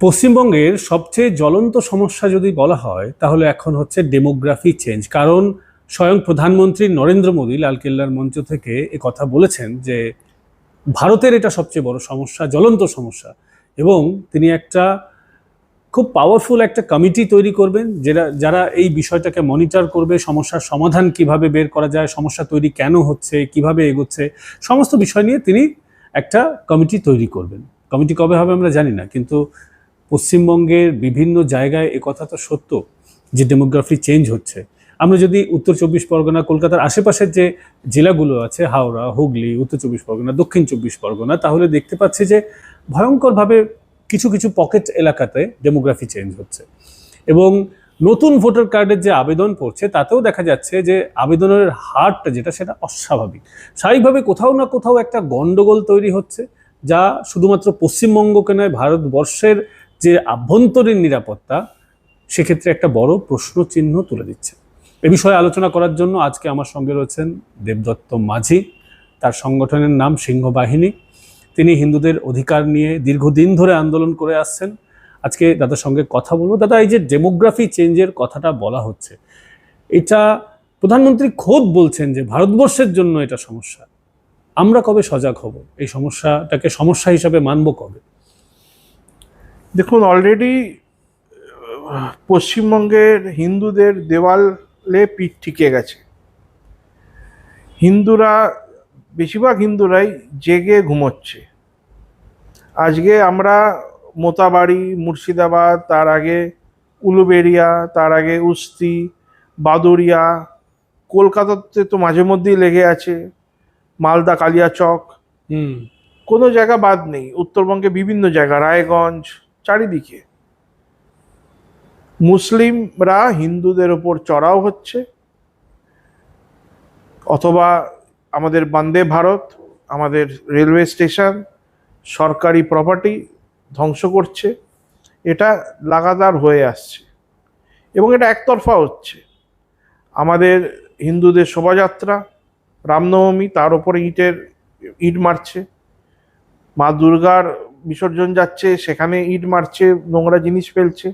পশ্চিমবঙ্গের সবচেয়ে জ্বলন্ত সমস্যা যদি বলা হয়, তাহলে এখন হচ্ছে ডেমোগ্রাফি চেঞ্জ কারণ স্বয়ং প্রধানমন্ত্রী নরেন্দ্র মোদী লালকেল্লার মঞ্চ থেকে এ কথা বলেছেন যে, ভারতের এটা সবচেয়ে বড় সমস্যা, জ্বলন্ত সমস্যা। এবং তিনি একটা খুব পাওয়ারফুল একটা কমিটি তৈরি করবেন যারা যারা এই বিষয়টাকে মনিটর করবে, সমস্যার সমাধান কীভাবে বের করা যায়, সমস্যা তৈরি কেন হচ্ছে, কীভাবে এগোচ্ছে, সমস্ত বিষয় নিয়ে তিনি একটা কমিটি তৈরি করবেন। কমিটি কবে হবে আমরা জানি না, কিন্তু পশ্চিমবঙ্গের বিভিন্ন জায়গায় এ কথা তো সত্য যে ডেমোগ্রাফি চেঞ্জ হচ্ছে। আমরা যদি উত্তর চব্বিশ পরগনা, কলকাতার আশেপাশের যে জেলাগুলো আছে, হাওড়া, হুগলি, উত্তর চব্বিশ পরগনা, দক্ষিণ চব্বিশ পরগনা, তাহলে দেখতে পাচ্ছি যে ভয়ঙ্করভাবে কিছু কিছু পকেট এলাকাতে ডেমোগ্রাফি চেঞ্জ হচ্ছে। এবং নতুন ভোটার কার্ডের যে আবেদন পড়ছে, তাতেও দেখা যাচ্ছে যে আবেদনের হারটা যেটা, সেটা অস্বাভাবিক। স্বাভাবিকভাবে কোথাও না কোথাও একটা গন্ডগোল তৈরি হচ্ছে, যা শুধুমাত্র পশ্চিমবঙ্গকে নয়, ভারতবর্ষের যে আভ্যন্তরীণ নিরাপত্তা, সেক্ষেত্রে একটা বড় প্রশ্ন চিহ্ন তুলে দিচ্ছে। এ বিষয়ে আলোচনা করার জন্য আজকে আমার সঙ্গে রয়েছেন দেবদত্ত মাঝি, তার সংগঠনের নাম সিংহ বাহিনী তিনি হিন্দুদের অধিকার নিয়ে দীর্ঘদিন ধরে আন্দোলন করে আসছেন। আজকে দাদার সঙ্গে কথা বলব। দাদা, এই যে ডেমোগ্রাফি চেঞ্জের কথাটা বলা হচ্ছে, এটা প্রধানমন্ত্রী খোদ বলছেন যে ভারতবর্ষের জন্য এটা সমস্যা। আমরা কবে সজাগ হব? এই সমস্যাটাকে সমস্যা হিসাবে মানব কবে? দেখুন অলরেডি পশ্চিমবঙ্গের হিন্দুদের দেওয়ালে পিঠ টিকে গেছে। হিন্দুরা বেশিরভাগ হিন্দুরাই জেগে ঘুমোচ্ছে। আজকে আমরা মোতাবাড়ি মুর্শিদাবাদ তার আগে উলুবেড়িয়া তার আগে উস্তি বাদুরিয়া কলকাতাতে তো মাঝে মধ্যেই লেগে আছে মালদা কালিয়াচক। হুম। কোনো জায়গা বাদ নেই। উত্তরবঙ্গে বিভিন্ন জায়গা রায়গঞ্জ চারিদিকে। মুসলিমরা হিন্দুদের ওপর চড়াও হচ্ছে। অথবা আমাদের বন্দে ভারত, আমাদের রেলওয়ে স্টেশন, সরকারি প্রপার্টি ধ্বংস করছে। এটা লাগাতার হয়ে আসছে এবং এটা একতরফা হচ্ছে। আমাদের হিন্দুদের শোভাযাত্রা, রামনবমী তার উপরে ইটের, ইট মারছে। মা দুর্গার বিসর্জন যাচ্ছে, সেখানে ইট মারছে, নোংরা জিনিস ফেলছে।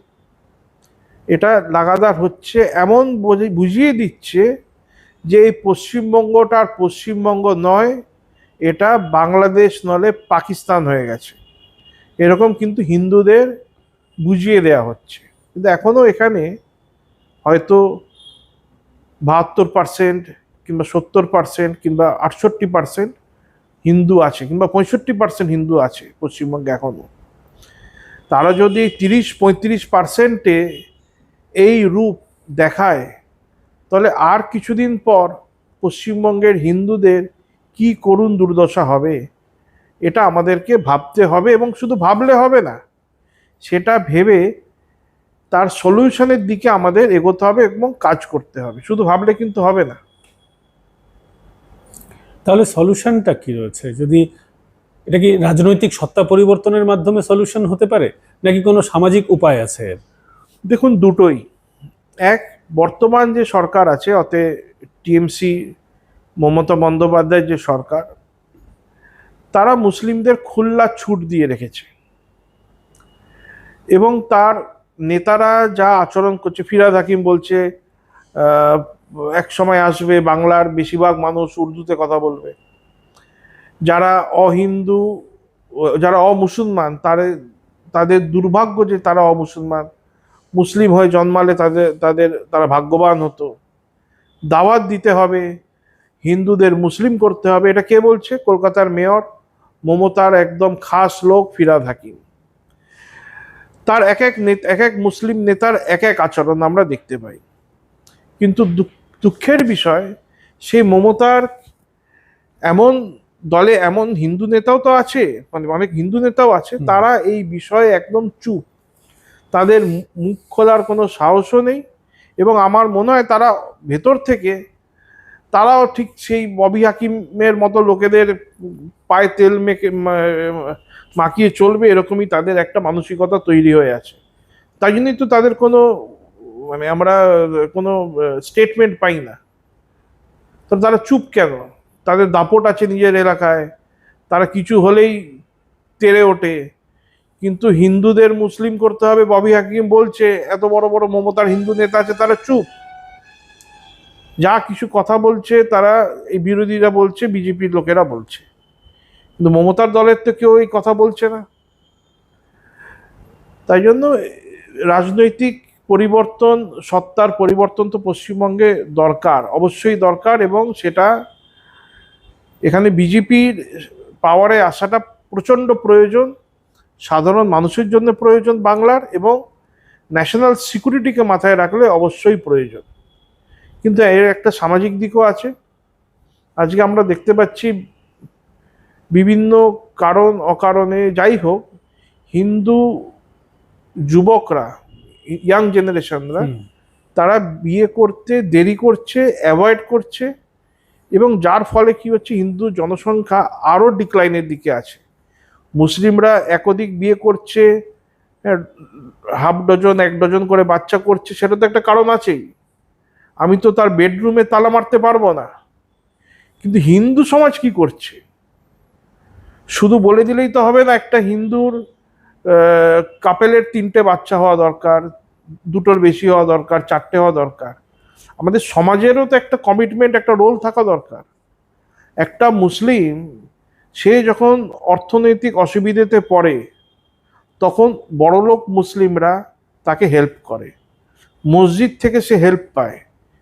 এটা লাগাতার হচ্ছে, এমন বোঝে- বুঝিয়ে দিচ্ছে যে এই পশ্চিমবঙ্গটা আর পশ্চিমবঙ্গ নয়, এটা বাংলাদেশ নলে পাকিস্তান হয়ে গেছে। এরকম কিন্তু হিন্দুদের বুঝিয়ে দেয়া হচ্ছে। কিন্তু এখনও এখানে হয়তো বাহাত্তর পার্সেন্ট কিংবা সত্তর পার্সেন্ট কিংবা আটষট্টি পার্সেন্ট হিন্দু আছে কিংবা পঁয়ষট্টি পার্সেন্ট হিন্দু আছে পশ্চিমবঙ্গে এখনও। তারা যদি তিরিশ, পঁয়ত্রিশ পার্সেন্টে এই রূপ দেখায়, তাহলে আর কিছুদিন পর পশ্চিমবঙ্গের হিন্দুদের কি করুণ দুর্দশা হবে? এটা আমাদেরকে ভাবতে হবে এবং শুধু ভাবলে হবে না, সেটা ভেবে তার সলিউশনের দিকে আমাদের এগোতে হবে এবং কাজ করতে হবে। শুধু ভাবলে কিন্তু হবে না। তাহলে সলিউশনটা কি রয়েছে? যদি এটা কি রাজনৈতিক সত্তা পরিবর্তনের মাধ্যমে সলিউশন হতে পারে, নাকি কোনো সামাজিক উপায় আছে? দেখুন, দুটোই। এক, বর্তমান যে সরকার আছে, অতে টিএমসি, মমতা বন্দ্যোপাধ্যায়ের যে সরকার, তারা মুসলিমদের খুল্লা ছুট দিয়ে রেখেছে। এবং তার নেতারা যা আচরণ করছে, ফিরাদ হাকিম বলছে এক সময় আসবে, বাংলার বেশিরভাগ মানুষ উর্দুতে কথা বলবে। যারা অহিন্দু, যারা অমুসলমান তাদের তাদের দুর্ভাগ্য যে তারা অমুসলমান। মুসলিম হয়ে জন্মালে তাদের তাদের, তারা ভাগ্যবান হতো। দাওয়াত দিতে হবে, হিন্দুদের মুসলিম করতে হবে। এটা কে বলছে? কলকাতার মেয়র মমতার একদম খাস লোক ফিরাদ হাকিম। তার এক এক এক এক মুসলিম নেতার এক এক আচরণ আমরা দেখতে পাই। কিন্তু দুঃখের বিষয় সেই মমতার এমন দলে এমন হিন্দু নেতাও তো আছে মানে অনেক হিন্দু নেতাও আছে তারা এই বিষয়ে একদম চুপ। তাদের মুখ খোলার কোনো সাহসও নেই এবং আমার মনে হয় তারা ভেতর থেকে তারাও ঠিক সেই ববি হাকিমের মতো লোকেদের পায়ে তেল মেখে মাখিয়ে চলবে এরকমই তাদের একটা মানসিকতা তৈরি হয়ে আছে। তাই জন্যই তো তাদের কোনো মানে আমরা কোনো স্টেটমেন্ট পাই না। তো তারা চুপ কেন? তাদের দাপট আছে নিজের এলাকায়। তারা কিছু হলেই তেড়ে ওঠে। কিন্তু হিন্দুদের মুসলিম করতে হবে, ববি হাকিম বলছে, এত বড় বড় মমতার হিন্দু নেতা আছে, তারা চুপ। যা কিছু কথা বলছে, তারা, এই বিরোধীরা বলছে, বিজেপির লোকেরা বলছে। কিন্তু মমতার দলের তো কেউ এই কথা বলছে না। তাই জন্য, রাজনৈতিক পরিবর্তন, সত্তার পরিবর্তন তো পশ্চিমবঙ্গে দরকার, অবশ্যই দরকার এবং সেটা এখানে বিজেপির পাওয়ারে আসাটা প্রচণ্ড প্রয়োজন, সাধারণ মানুষের জন্য প্রয়োজন বাংলার এবং ন্যাশনাল সিকিউরিটিকে মাথায় রাখলে অবশ্যই প্রয়োজন। কিন্তু এর একটা সামাজিক দিকও আছে। আজকে আমরা দেখতে পাচ্ছি বিভিন্ন কারণ অকারণে যাই হোক, হিন্দু যুবকরা ইয়াং জেনারেশনরা তারা বিয়ে করতে দেরি করছে অ্যাভয়েড করছে এবং যার ফলে কি হচ্ছে হিন্দু জনসংখ্যা আরও ডিক্লাইনের দিকে আছে। মুসলিমরা একদিক বিয়ে করছে হাফ ডজন এক ডজন করে বাচ্চা করছে সেটা তো একটা কারণ আছেই। আমি তো তার বেডরুমে তালা মারতে পারব না। কিন্তু হিন্দু সমাজ কি করছে? শুধু বলে দিলেই তো হবে না একটা হিন্দুর কাপেলের তিনটে বাচ্চা হওয়া দরকার, দুটোর বেশি হওয়া দরকার, চারটে হওয়া দরকার। আমাদের সমাজেরও তো একটা কমিটমেন্ট একটা রোল থাকা দরকার। একটা মুসলিম, সে যখন অর্থনৈতিক অসুবিধেতে পড়ে, তখন বড়লোক মুসলিমরা তাকে হেল্প করে। মসজিদ থেকে সে হেল্প পায়,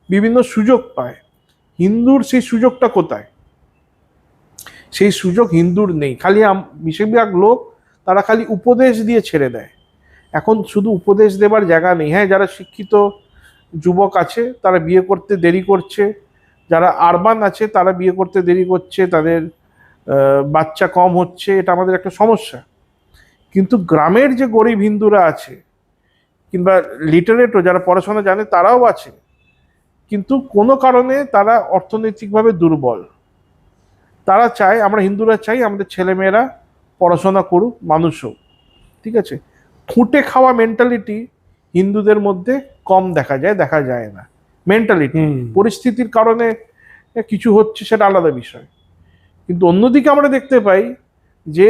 বিভিন্ন সুযোগ পায়। হিন্দুর সেই সুযোগটা কোথায়? সেই সুযোগ হিন্দুর নেই। খালি বেশিরভাগ লোক তারা খালি উপদেশ দিয়ে ছেড়ে দেয়। এখন শুধু উপদেশ দেবার জায়গা নেই। হ্যাঁ যারা শিক্ষিত যুবক আছে, তারা বিয়ে করতে দেরি করছে। যারা আরবান আছে, তারা বিয়ে করতে দেরি করছে। তাদের বাচ্চা কম হচ্ছে, এটা আমাদের একটা সমস্যা। কিন্তু গ্রামের যে গরিব হিন্দুরা আছে, কিংবা লিটারেটও যারা পড়াশোনা জানে, তারাও আছে। কিন্তু কোনো কারণে তারা অর্থনৈতিকভাবে দুর্বল। তারা চায়, আমরা হিন্দুরা চাই, আমাদের ছেলেমেয়েরা পড়াশোনা করুক মানুষ হোক ঠিক আছে? খুঁটে খাওয়া মেন্টালিটি হিন্দুদের মধ্যে কম দেখা যায় দেখা যায় না। মেন্টালিটি পরিস্থিতির কারণে কিছু হচ্ছে সেটা আলাদা বিষয়। কিন্তু অন্যদিকে আমরা দেখতে পাই যে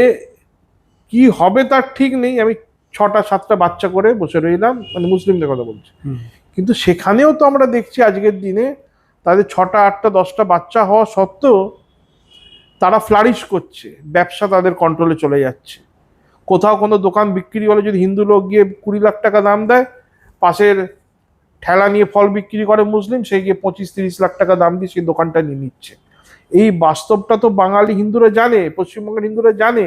কি হবে তার ঠিক নেই। আমি ছটা সাতটা বাচ্চা করে বসে রইলাম মানে মুসলিমদের কথা বলছি। কিন্তু সেখানেও তো আমরা দেখছি আজকের দিনে তাদের ছটা আটটা দশটা বাচ্চা হওয়া সত্ত্বেও তারা ফ্লারিশ করছে, ব্যবসা তাদের কন্ট্রোলে চলে যাচ্ছে। কোথাও কোনো দোকান বিক্রি হলে যদি হিন্দু লোক গিয়ে কুড়ি লাখ টাকা দাম দেয়, পাশের ঠেলা নিয়ে ফল বিক্রি করে মুসলিম, সে গিয়ে পঁচিশ তিরিশ লাখ টাকা দাম দিয়ে সেই দোকানটা নিয়ে নিচ্ছে। এই বাস্তবটা তো বাঙালি হিন্দুরা জানে, পশ্চিমবঙ্গের হিন্দুরা জানে।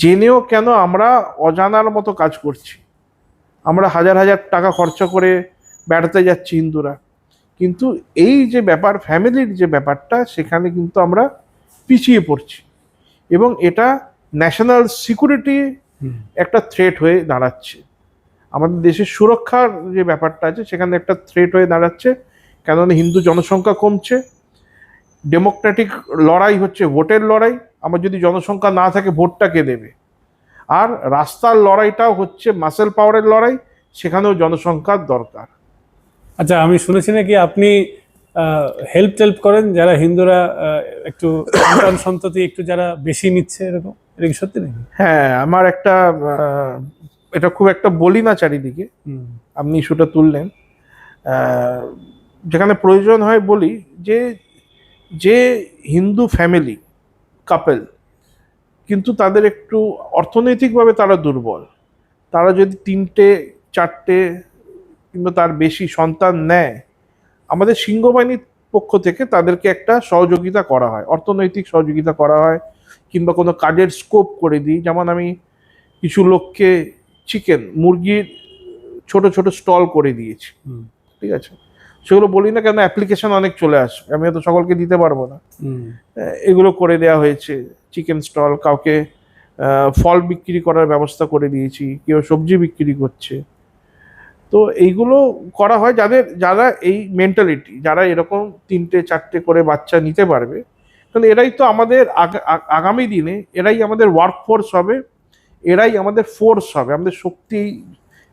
জেনেও কেন আমরা অজানার মতো কাজ করছি? আমরা হাজার হাজার টাকা খরচা করে বেড়াতে যাচ্ছি হিন্দুরা। কিন্তু এই যে ব্যাপার ফ্যামিলির যে ব্যাপারটা সেখানে কিন্তু আমরা পিছিয়ে পড়ছি। এবং এটা ন্যাশনাল সিকিউরিটি একটা থ্রেট হয়ে দাঁড়াচ্ছে। আমাদের দেশের সুরক্ষার যে ব্যাপারটা আছে সেখানে একটা থ্রেট হয়ে দাঁড়াচ্ছে। কেননা হিন্দু জনসংখ্যা কমছে। ডেমোক্রেটিক লড়াই হচ্ছে ভোটের লড়াই। আমার যদি জনসংখ্যা না থাকে ভোটটা কে দেবে? আর রাস্তার লড়াইটাও হচ্ছে মাসেল পাওয়ারের লড়াই। সেখানেও জনসংখ্যার দরকার। আচ্ছা আমি শুনেছি নাকি আপনি হেল্প টেল্প করেন যারা হিন্দুরা একটু সন্তান সন্ততি একটু যারা বেশি নিচ্ছে এরকম? এটা কি সত্যি নাকি? হ্যাঁ আমার একটা এটা খুব একটা বলি না চারিদিকে। আপনি ইস্যুটা তুললেন। যেখানে প্রয়োজন হয় বলি যে যে হিন্দু ফ্যামিলি কাপেল কিন্তু তাদের একটু অর্থনৈতিকভাবে তারা দুর্বল। তারা যদি তিনটে চারটে কিংবা তার বেশি সন্তান নেয় আমাদের সিংহবাহিনীর পক্ষ থেকে তাদেরকে একটা সহযোগিতা করা হয় অর্থনৈতিক সহযোগিতা করা হয় কিংবা কোনো কাজের স্কোপ করে দিই। যেমন আমি কিছু লোককে চিকেন মুরগির ছোট ছোট স্টল করে দিয়েছি। ঠিক আছে? সেগুলো বলি না কেন অ্যাপ্লিকেশন অনেক চলে আসবে। আমি তো সকলকে দিতে পারব না। এগুলো করে দেওয়া হয়েছে। চিকেন স্টল কাউকে ফল বিক্রি করার ব্যবস্থা করে দিয়েছি। কেউ সবজি বিক্রি করছে। তো এইগুলো করা হয় যাদের যারা এই মেন্টালিটি যারা এরকম তিনটে চারটে করে বাচ্চা নিতে পারবে কারণ এরাই তো আমাদের আগামী দিনে এরাই আমাদের ওয়ার্ক ফোর্স হবে এরাই আমাদের ফোর্স হবে আমাদের শক্তি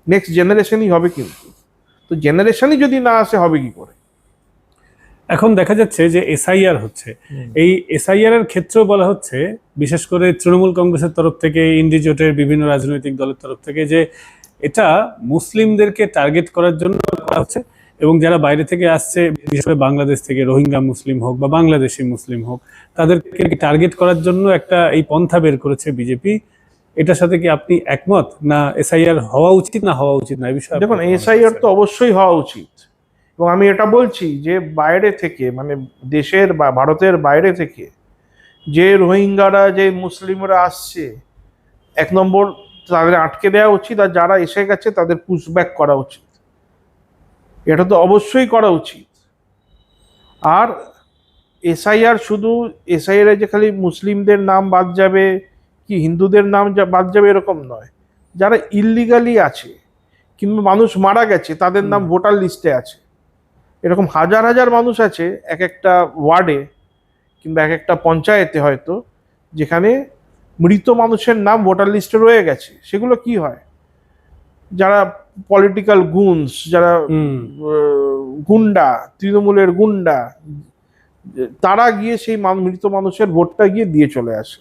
নেক্সট জেনারেশনই হবে কিন্তু। তো জেনারেশনই যদি না আসে হবে কি করে? এখন দেখা যাচ্ছে যে এসআইআর হচ্ছে। এই এসআইআর এর ক্ষেত্রেও বলা হচ্ছে বিশেষ করে তৃণমূল কংগ্রেসের তরফ থেকে ইন্ডিজোটের বিভিন্ন রাজনৈতিক দলের তরফ থেকে যে এটা মুসলিমদেরকে টার্গেট করার জন্য করা হচ্ছে এবং যারা বাইরে থেকে আসছে বিশেষ করে বাংলাদেশ থেকে রোহিঙ্গা মুসলিম হোক বা বাংলাদেশি মুসলিম হোক তাদেরকে টার্গেট করার জন্য একটা এই পন্থা বের করেছে বিজেপি? এটার সাথে কি আপনি একমত? না এসআইআর হওয়া উচিত না হওয়া উচিত না? এই বিষয়ে দেখুন এসআইআর তো অবশ্যই হওয়া উচিত। এবং আমি এটা বলছি যে বাইরে থেকে মানে দেশের বা ভারতের বাইরে থেকে যে রোহিঙ্গারা যে মুসলিমরা আসছে এক নম্বর তাদের আটকে দেওয়া উচিত আর যারা এসে গেছে তাদের পুশব্যাক করা উচিত। এটা তো অবশ্যই করা উচিত। আর এসআইআর শুধু এসআইআর যে খালি মুসলিমদের নাম বাদ যাবে কি হিন্দুদের নাম যা- বাদ যাবে এরকম নয়। যারা ইল্লিগালি আছে কিংবা মানুষ মারা গেছে তাদের নাম ভোটার লিস্টে আছে। এরকম হাজার হাজার মানুষ আছে এক একটা ওয়ার্ডে কিংবা এক একটা পঞ্চায়েতে হয়তো যেখানে মৃত মানুষের নাম ভোটার লিস্টে রয়ে গেছে সেগুলো কি হয়? যারা পলিটিক্যাল গুনস যারা গুন্ডা তৃণমূলের গুন্ডা তারা গিয়ে সেই মৃত মানুষের ভোটটা গিয়ে দিয়ে চলে আসে।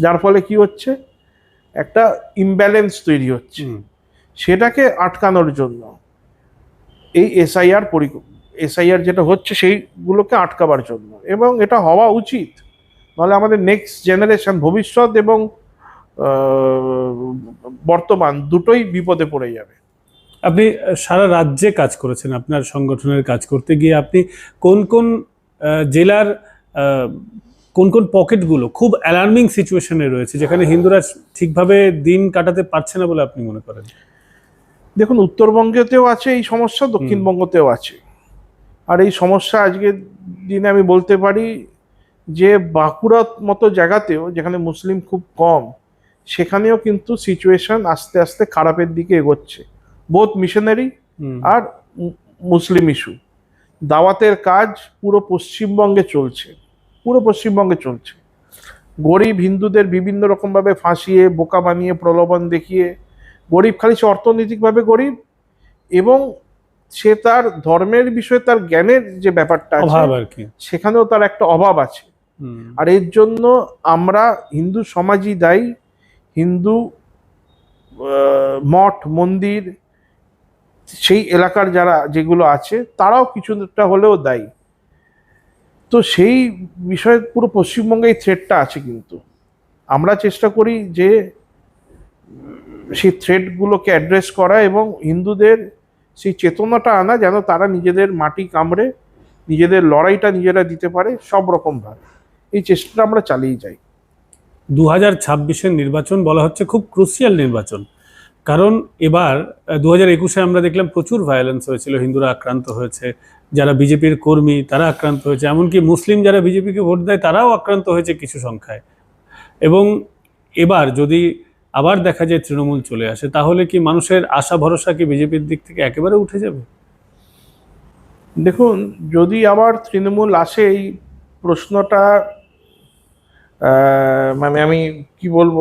যার ফলে কি হচ্ছে? একটা ইমব্যালেন্স তৈরি হচ্ছে। সেটাকে আটকানোর জন্য এই এসআইআর এসআইআর যেটা হচ্ছে সেইগুলোকে আটকাবার জন্য। এবং এটা হওয়া উচিত। নাহলে আমাদের নেক্সট জেনারেশন ভবিষ্যৎ এবং বর্তমান দুটোই বিপদে পড়ে যাবে। আপনি সারা রাজ্যে কাজ করেছেন আপনার সংগঠনের কাজ করতে গিয়ে আপনি কোন কোন জেলার কোন কোন পকেটগুলো খুব অ্যালার্মিং সিচুয়েশনে রয়েছে যেখানে হিন্দুরা ঠিকভাবে দিন কাটাতে পারছে না বলে আপনি মনে করেন? দেখুন উত্তরবঙ্গেতেও আছে এই সমস্যা দক্ষিণবঙ্গতেও আছে। আর এই সমস্যা আজকের দিনে আমি বলতে পারি যে বাঁকুড়ার মতো জায়গাতেও যেখানে মুসলিম খুব কম সেখানেও কিন্তু সিচুয়েশন আস্তে আস্তে খারাপের দিকে এগোচ্ছে। বোধ মিশনারি আর মুসলিম ইস্যু দাওয়াতের কাজ পুরো পশ্চিমবঙ্গে চলছে। পুরো পশ্চিমবঙ্গে চলছে। গরিব হিন্দুদের বিভিন্ন রকমভাবে ফাঁসিয়ে বোকা বানিয়ে প্রলোভন দেখিয়ে গরিব খালি সে অর্থনৈতিকভাবে গরিব এবং সে তার ধর্মের বিষয়ে তার জ্ঞানের যে ব্যাপারটা আছে সেখানেও তার একটা অভাব আছে। আর এর জন্য আমরা হিন্দু সমাজই দায়ী, হিন্দু মঠ, মন্দির, সেই এলাকার যারা যেগুলো আছে, তারাও কিছুটা হলেও দায়ী। তো সেই বিষয়ে পুরো পশ্চিমবঙ্গে এই থ্রেডটা আছে কিন্তু। আমরা চেষ্টা করি যে সেই থ্রেডগুলোকে অ্যাড্রেস করা এবং হিন্দুদের সেই চেতনাটা আনা, যেন তারা নিজেদের মাটি কামড়ে, নিজেদের লড়াইটা নিজেরা দিতে পারে, সব রকমভাবে। এই চেষ্টাটা আমরা চালিয়ে যাই। দু হাজার ছাব্বিশের নির্বাচন বলা হচ্ছে খুব ক্রুশিয়াল নির্বাচন। কারণ এবার দু হাজার একুশে আমরা দেখলাম প্রচুর ভায়োলেন্স হয়েছিল হিন্দুরা আক্রান্ত হয়েছে যারা বিজেপির কর্মী তারা আক্রান্ত হয়েছে এমনকি মুসলিম যারা বিজেপিকে ভোট দেয় তারাও আক্রান্ত হয়েছে কিছু সংখ্যায়। এবং এবার যদি আবার দেখা যায় তৃণমূল চলে আসে তাহলে কি মানুষের আশা ভরসা কি বিজেপির দিক থেকে একেবারে উঠে যাবে? দেখুন যদি আবার তৃণমূল আসে এই প্রশ্নটা মানে আমি কি বলব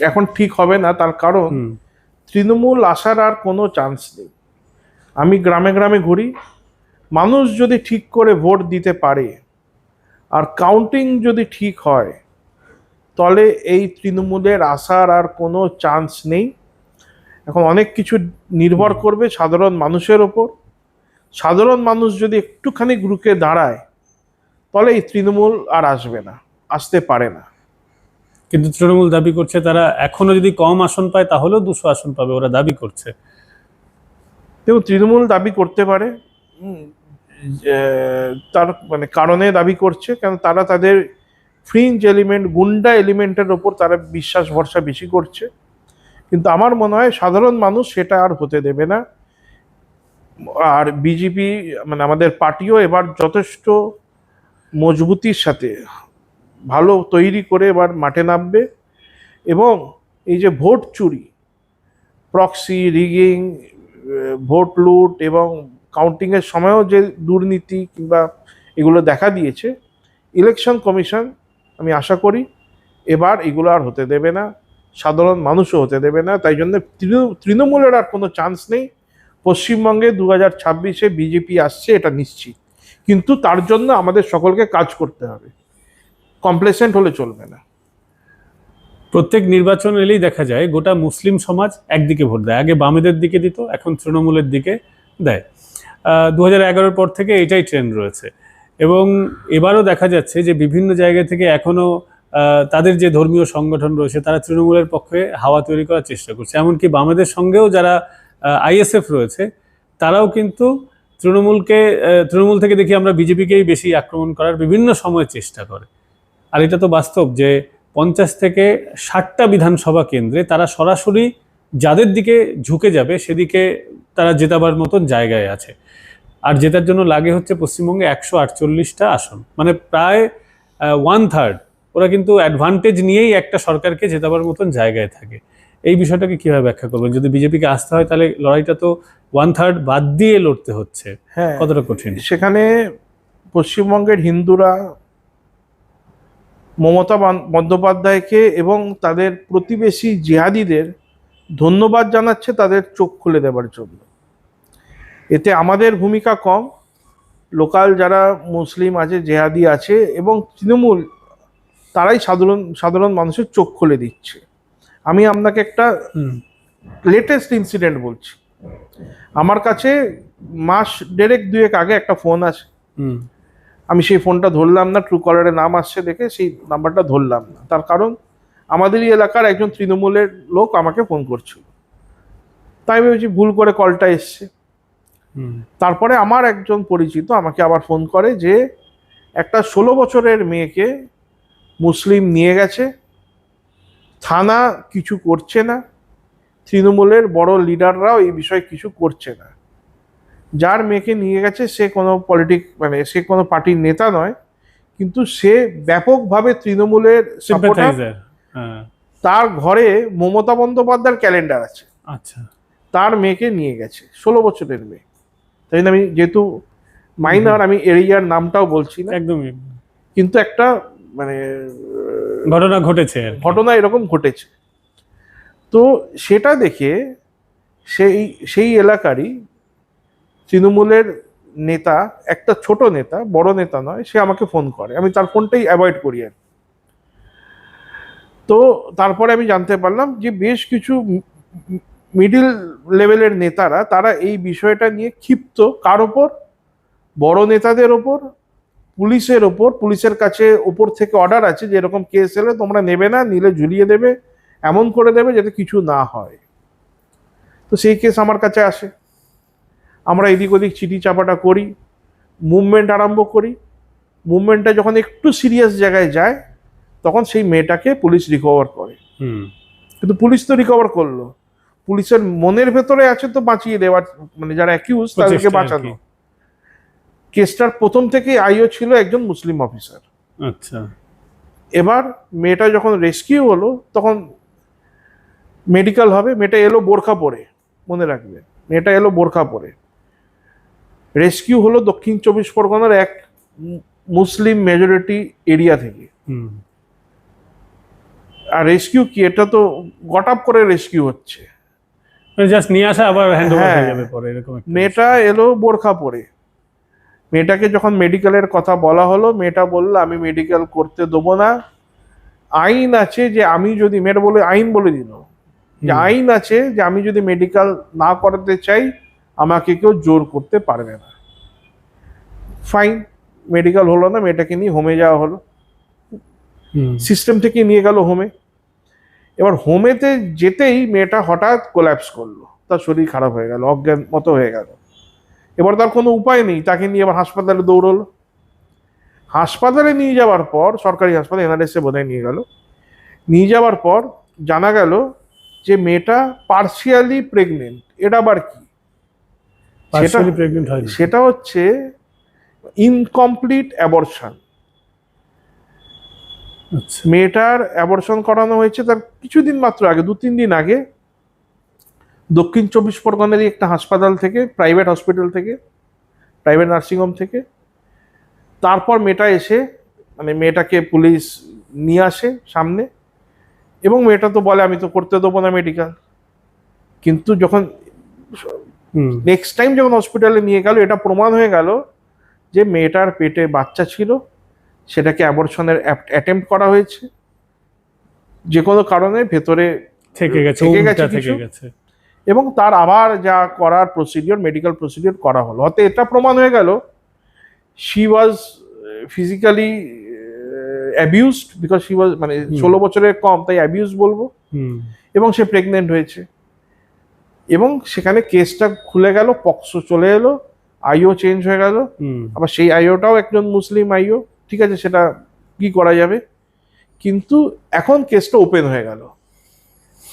এখন ঠিক হবে না তার কারণ তৃণমূল আসার আর কোনো চান্স নেই। আমি গ্রামে গ্রামে ঘুরি মানুষ যদি ঠিক করে ভোট দিতে পারে আর কাউন্টিং যদি ঠিক হয় তলে এই তৃণমূলের আসার আর কোনো চান্স নেই। এখন অনেক কিছু নির্ভর করবে সাধারণ মানুষের ওপর। সাধারণ মানুষ যদি একটুখানি গ্রুপে দাঁড়ায় তাহলে এই তৃণমূল আর আসবে না আসতে পারে না। কিন্তু তৃণমূল দাবি করছে তারা এখনও যদি কম আসন পায় তাহলেও দুশো আসন পাবে ওরা দাবি করছে। দেখুন তৃণমূল দাবি করতে পারে তার মানে কারণে দাবি করছে কারণ তারা তাদের ফ্রিঞ্জ এলিমেন্ট গুন্ডা এলিমেন্টের ওপর তারা বিশ্বাস ভরসা বেশি করছে। কিন্তু আমার মনে হয় সাধারণ মানুষ সেটা আর হতে দেবে না। আর বিজেপি মানে আমাদের পার্টিও এবার যথেষ্ট মজবুতির সাথে ভালো তৈরি করে এবার মাঠে নামবে এবং এই যে ভোট চুরি প্রক্সি রিগিং ভোট লুট এবং কাউন্টিংয়ের সময়ও যে দুর্নীতি কিংবা এগুলো দেখা দিয়েছে ইলেকশন কমিশন আমি আশা করি এবার এগুলো আর হতে দেবে না, সাধারণ মানুষও হতে দেবে না, তাই জন্য তৃণমূলের আর কোনো চান্স নেই। পশ্চিমবঙ্গে দু হাজার ছাব্বিশে বিজেপি আসছে, এটা নিশ্চিত। কিন্তু তার জন্য আমাদের সকলকে কাজ করতে হবে। কমপ্লেসেন্ট হলে চলবে না। প্রত্যেক নির্বাচন এলেই দেখা যায় গোটা মুসলিম সমাজ একদিকে ভোট দেয়। আগে বামেদের দিকে দিত এখন তৃণমূলের দিকে দেয়। দু হাজার পর থেকে এটাই ট্রেন্ড রয়েছে। এবং এবারও দেখা যাচ্ছে যে বিভিন্ন জায়গা থেকে এখনও আহ, তাদের যে ধর্মীয় সংগঠন রয়েছে তারা তৃণমূলের পক্ষে হাওয়া তৈরি করার চেষ্টা করছে। এমনকি বামেদের সঙ্গেও যারা আইএসএফ রয়েছে তারাও কিন্তু তৃণমূলকে তৃণমূল থেকে দেখি আমরা বিজেপিকেই বেশি আক্রমণ করার বিভিন্ন সময় চেষ্টা করে। আর এটা তো বাস্তব যে পঞ্চাশ থেকে ষাটটা বিধানসভা কেন্দ্রে তারা সরাসরি যাদের দিকে ঝুঁকে যাবে সেদিকে তারা জেতাবার মতন জায়গায় আছে। আর জেতার জন্য লাগে হচ্ছে পশ্চিমবঙ্গে একশো আটচল্লিশটা আসন। মানে প্রায় ওয়ান থার্ড ওরা কিন্তু অ্যাডভান্টেজ নিয়েই একটা সরকারকে জেতাবার মতন জায়গায় থাকে। এই বিষয়টাকে কীভাবে ব্যাখ্যা করবেন? যদি বিজেপিকে আসতে হয় তাহলে লড়াইটা তো ওয়ান থার্ড বাদ দিয়ে লড়তে হচ্ছে। হ্যাঁ কতটা কঠিন? সেখানে পশ্চিমবঙ্গের হিন্দুরা মমতা বন্দ্যোপাধ্যায়কে এবং তাদের প্রতিবেশী জিহাদিদের ধন্যবাদ জানাচ্ছে তাদের চোখ খুলে দেওয়ার জন্য। এতে আমাদের ভূমিকা কম লোকাল যারা মুসলিম আছে জেহাদি আছে এবং তৃণমূল তারাই সাধারণ সাধারণ মানুষের চোখ খুলে দিচ্ছে। আমি আপনাকে একটা লেটেস্ট ইনসিডেন্ট বলছি। আমার কাছে মাস দেড়েক দুয়েক আগে একটা ফোন আছে হুম। আমি সেই ফোনটা ধরলাম না ট্রু কলারে নাম আসছে দেখে সেই নাম্বারটা ধরলাম না। তার কারণ আমাদেরই এলাকার একজন তৃণমূলের লোক আমাকে ফোন করছিল। তাই আমি ভেবেছি ভুল করে কলটা এসছে। হুম। তারপরে আমার একজন পরিচিত আমাকে আবার ফোন করে যে একটা ষোলো বছরের মেয়েকে মুসলিম নিয়ে গেছে থানা কিছু করছে না তৃণমূলের বড় লিডাররাও এই বিষয়ে কিছু করছে না। যার মেয়েকে নিয়ে গেছে সে কোনো পলিটিক মানে সে কোনো পার্টির নেতা নয় কিন্তু সে ব্যাপকভাবে তৃণমূলের হ্যাঁ। তার ঘরে মমতা বন্দ্যোপাধ্যায়ের ক্যালেন্ডার আছে। আচ্ছা। তার মেয়েকে নিয়ে গেছে ষোলো বছরের মেয়ে। তাই জন্য আমি যেহেতু মাইনার আমি এরিয়ার নামটাও বলছি না। একদমই। কিন্তু একটা মানে ঘটনা ঘটেছে ঘটনা এরকম ঘটেছে। তো সেটা দেখে সেই সেই এলাকারই তৃণমূলের নেতা, একটা ছোট নেতা, বড় নেতা নয়, সে আমাকে ফোন করে। আমি তার ফোনটাই অ্যাভয়েড করি আর তো তারপরে আমি জানতে পারলাম যে বেশ কিছু মিডিল লেভেলের নেতারা, তারা এই বিষয়টা নিয়ে ক্ষিপ্ত। কার ওপর? বড় নেতাদের ওপর, পুলিশের ওপর, পুলিশের কাছে ওপর থেকে অর্ডার আছে যে এরকম কেস এলে তোমরা নেবে না, নিলে ঝুলিয়ে দেবে। এমন করে দেবে যাতে কিছু না হয়। তো সেই কেস আমার কাছে আসে। আমরা এদিক ওদিক চিঠি চাপাটা করি মুভমেন্ট আরম্ভ করি। মুভমেন্টটা যখন একটু সিরিয়াস জায়গায় যায় তখন সেই মেয়েটাকে পুলিশ রিকভার করে। কিন্তু পুলিশ তো রিকভার করল। পুলিশের মনের ভেতরে আছে তো বাঁচিয়ে দেওয়ার মানে যারা অ্যাকিউজ তাদেরকে বাঁচানো। কেসটার প্রথম থেকেই আইও ছিল একজন মুসলিম অফিসার আচ্ছা। এবার মেয়েটা যখন রেস্কিউ হলো তখন মেডিকেল হবে মেয়েটা এলো বোরখা পরে মনে রাখবে। মেয়েটা এলো বোরখা পরে। রেস্কিউ হলো দক্ষিণ চব্বিশ পরগনার এক মুসলিম মেজরিটি এরিয়া থেকে। আর রেস্কিউ কি? এটা তো গট আপ করে রেস্কিউ হচ্ছে। জাস্ট নিয়ে আসা আবার হ্যান্ড হ্যাঁ। হয়ে। যাবে পরে এরকম মেয়েটা এলো বোরখা পরে। মেয়েটাকে যখন মেডিকেলের কথা বলা হলো মেয়েটা বলল আমি মেডিকেল করতে দেবো না। আইন আছে যে আমি যদি মেয়েটা বলে আইন বলে দিল। যে আইন আছে যে আমি যদি মেডিকেল না করাতে চাই আমাকে কেউ জোর করতে পারবে না। ফাইন মেডিকেল হলো না মেয়েটাকে নিয়ে হোমে যাওয়া হলো। সিস্টেম থেকে নিয়ে গেল হোমে এবার হোমেতে যেতেই মেয়েটা হঠাৎ কোল্যাপস করল। তার শরীর খারাপ হয়ে গেল অজ্ঞান মতো হয়ে গেল। এবার তার কোনো উপায় নেই তাকে নিয়ে আবার হাসপাতালে দৌড়লো। হাসপাতালে নিয়ে যাওয়ার পর সরকারি হাসপাতাল এনআরএসে বোধহয় নিয়ে গেল। নিয়ে যাওয়ার পর জানা গেল যে মেয়েটা পার্সিয়ালি প্রেগনেন্ট এটা আবার কি? Partially pregnant হয়নি। সেটা হচ্ছে ইনকমপ্লিট অ্যাবর্শন আচ্ছা। মেয়েটার অ্যাবর্শন করানো হয়েছে তার কিছুদিন মাত্র আগে দু তিন দিন আগে। দক্ষিণ চব্বিশ পরগনারই একটা হাসপাতাল থেকে প্রাইভেট হসপিটাল থেকে প্রাইভেট নার্সিংহোম থেকে। তারপর মেয়েটা এসে মানে মেয়েটাকে পুলিশ নিয়ে আসে সামনে। এবং মেয়েটা তো বলে আমি তো করতে দেবো না মেডিকেল কিন্তু যখন নেক্সট টাইম যখন হসপিটালে নিয়ে গেল এটা প্রমাণ হয়ে গেল যে মেয়েটার পেটে বাচ্চা ছিল সেটাকে অ্যাবর্শনের অ্যাটেম্প করা হয়েছে। যে কোনো কারণে ভেতরে থেকে গেছে থেকে গেছে থেকে গেছে। এবং তার আবার যা করার প্রসিডিওর মেডিকেল প্রসিডিওর করা হলো। অত এটা প্রমাণ হয়ে গেল she was physically abused because she was মানে ষোলো বছরের কম তাই অ্যাবিউজ বলব। এবং সে প্রেগনেন্ট হয়েছে। এবং সেখানে কেসটা খুলে গেল পক্সো চলে এলো আইও চেঞ্জ হয়ে গেল। আবার সেই আইওটাও একজন মুসলিম আইও ঠিক আছে সেটা কি করা যাবে? কিন্তু এখন কেসটা ওপেন হয়ে গেল।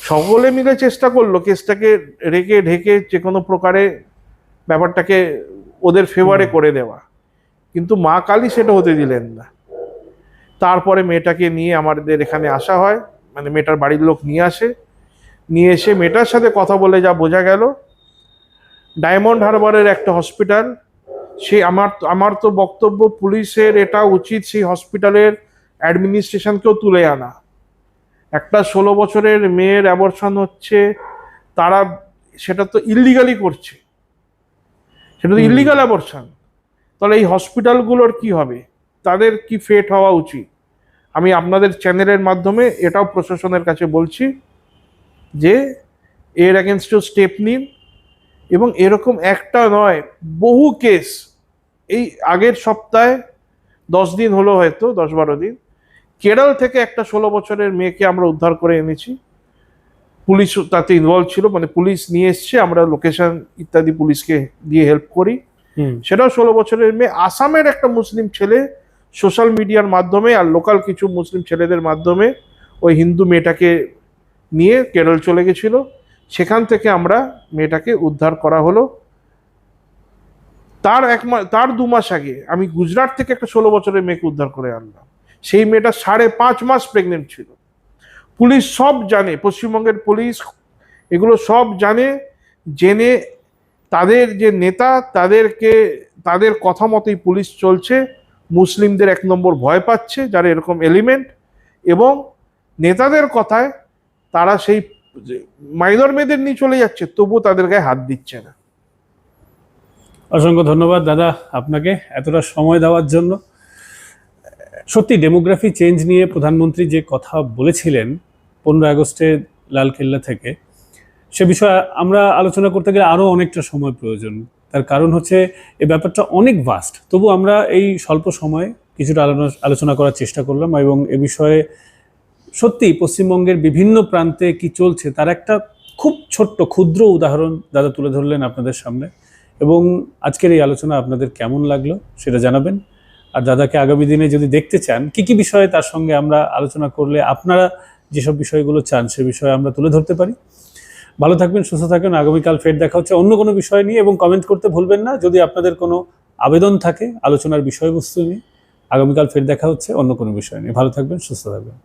সকলে মিলে চেষ্টা করল কেসটাকে রেখে ঢেকে যে কোনো প্রকারে ব্যাপারটাকে ওদের ফেভারে করে দেওয়া। কিন্তু মা কালী সেটা হতে দিলেন না। তারপরে মেয়েটাকে নিয়ে আমাদের এখানে আসা হয়। মানে মেয়েটার বাড়ির লোক নিয়ে আসে। নিয়ে এসে মেয়েটার সাথে কথা বলে যা বোঝা গেল। ডায়মন্ড হারবারের একটা হসপিটাল। সে আমার আমার তো বক্তব্য পুলিশের এটা উচিত সেই হসপিটালের অ্যাডমিনিস্ট্রেশনকেও তুলে আনা। একটা ষোলো বছরের মেয়ের অ্যাবর্শন হচ্ছে তারা সেটা তো ইলিগালি করছে। সেটা তো। ইলিগাল অ্যাবর্শন তাহলে এই হসপিটালগুলোর কি হবে? তাদের কি ফেট হওয়া উচিত? আমি আপনাদের চ্যানেলের মাধ্যমে এটাও প্রশাসনের কাছে বলছি যে এর অ্যাগেনস্টও স্টেপ নিন এবং এরকম একটা নয় বহু কেস এই আগের সপ্তাহে দশ দিন হলো হয়তো দশ বারো দিন কেরল থেকে একটা ষোলো বছরের মেয়েকে আমরা উদ্ধার করে এনেছি। পুলিশ তাতে ইনভলভ ছিল মানে পুলিশ নিয়ে এসছে আমরা লোকেশন ইত্যাদি পুলিশকে দিয়ে হেল্প করি। সেটাও ষোলো বছরের মেয়ে আসামের একটা মুসলিম ছেলে সোশ্যাল মিডিয়ার মাধ্যমে আর লোকাল কিছু মুসলিম ছেলেদের মাধ্যমে ওই হিন্দু মেয়েটাকে নিয়ে কেরল চলে গেছিল। সেখান থেকে আমরা মেয়েটাকে উদ্ধার করা হলো। তার এক তার দু মাস আগে আমি গুজরাট থেকে একটা ষোলো বছরের মেয়েকে উদ্ধার করে আনলাম। সেই মেয়েটা সাড়ে পাঁচ মাস প্রেগনেন্ট ছিল। পুলিশ সব জানে, পশ্চিমবঙ্গের পুলিশ এগুলো সব জানে, জেনে তাদের যে নেতা, তাদেরকে, তাদের কথা মতোই পুলিশ চলছে। মুসলিমদের এক নম্বর ভয় পাচ্ছে, যারা এরকম এলিমেন্ট এবং নেতাদের কথায় তারা সেই মাইনর মেয়েদের নিয়ে চলে যাচ্ছে, তবুও তাদের গায়ে হাত দিচ্ছে না। অসংখ্য ধন্যবাদ দাদা আপনাকে এতটা সময় দেওয়ার জন্য। সত্যি ডেমোগ্রাফি চেঞ্জ নিয়ে প্রধানমন্ত্রী যে কথা বলেছিলেন পনেরো আগস্টে লালকেল্লা থেকে, সে বিষয়ে আমরা আলোচনা করতে গেলে আরও অনেকটা সময় প্রয়োজন। তার কারণ হচ্ছে এই ব্যাপারটা অনেক ভাস্ট তবু আমরা এই স্বল্প সময়ে কিছুটা আলোচনা করার চেষ্টা করলাম এবং এ বিষয়ে সত্যি পশ্চিমবঙ্গের বিভিন্ন প্রান্তে কি চলছে তার একটা খুব ছোট্ট, ক্ষুদ্র উদাহরণ দাদা তুলে ধরলেন আপনাদের সামনে এবং আজকের এই আলোচনা আপনাদের কেমন লাগল সেটা জানাবেন। আর দাদাকে আগামী দিনে যদি দেখতে চান, কি কি বিষয়ে তার সঙ্গে আমরা আলোচনা করলে আপনারা যেসব বিষয়গুলো চান সে বিষয়ে আমরা তুলে ধরতে পারি। ভালো থাকবেন, সুস্থ থাকবেন। আগামীকাল ফের দেখা হচ্ছে অন্য কোনো বিষয় নিয়ে এবং কমেন্ট করতে ভুলবেন না। যদি আপনাদের কোনো আবেদন থাকে আলোচনার বিষয়বস্তু নিয়ে, আগামীকাল ফের দেখা হচ্ছে অন্য কোনো বিষয় নিয়ে। ভালো থাকবেন, সুস্থ থাকবেন।